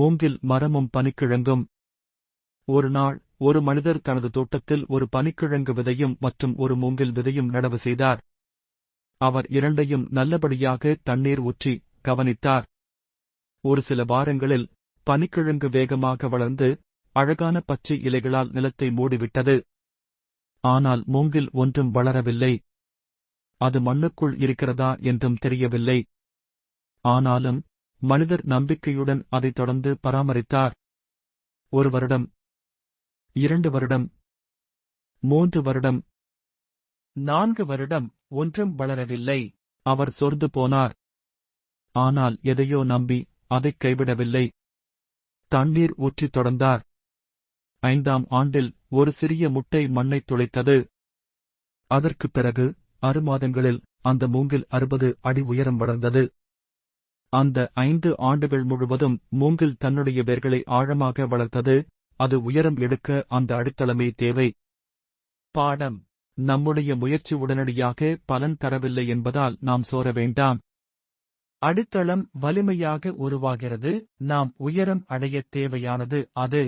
மூங்கில் மரமும் பனிக்கிழங்கும். ஒரு நாள் ஒரு மனிதர் தனது தோட்டத்தில் ஒரு பனிக்கிழங்கு விதையும் மற்றும் ஒரு மூங்கில் விதையும் நடவு செய்தார். அவர் இரண்டையும் நல்லபடியாக தண்ணீர் ஊற்றி கவனித்தார். ஒரு சில வாரங்களில் பனிக்கிழங்கு வேகமாக வளர்ந்து அழகான பச்சை இலைகளால் நிலத்தை மூடிவிட்டது. ஆனால் மூங்கில் ஒன்றும் வளரவில்லை. அது மண்ணுக்குள் இருக்கிறதா என்றும் தெரியவில்லை. ஆனாலும் மனிதர் நம்பிக்கையுடன் அதை தொடர்ந்து பராமரித்தார். ஒரு வருடம் இரண்டு வருடம் மூன்று வருடம் நான்கு வருடம் ஒன்றும் வளரவில்லை. அவர் சொர்ந்து போனார். ஆனால் எதையோ நம்பி அதைக் கைவிடவில்லை. தண்ணீர் ஊற்றித் தொடர்ந்தார். ஐந்தாம் ஆண்டில் ஒரு சிறிய முட்டை மண்ணைத் துளைத்தது. அதற்குப் பிறகு ஆறு மாதங்களில் அந்த மூங்கில் அறுபது அடி உயரம் வளர்ந்தது. அந்த ஐந்து ஆண்டுகள் முழுவதும் மூங்கில் தன்னுடைய வேர்களை ஆழமாக வளர்த்தது அது உயரம் எடுக்க அந்த அடித்தளமே தேவை. பாடம். நம்முடைய முயற்சி உடனடியாக பலன் தரவில்லை என்பதால் நாம் சோர வேண்டாம். அடித்தளம் வலிமையாக உருவாகிறது நாம் உயரம் அடையத் தேவையானது அது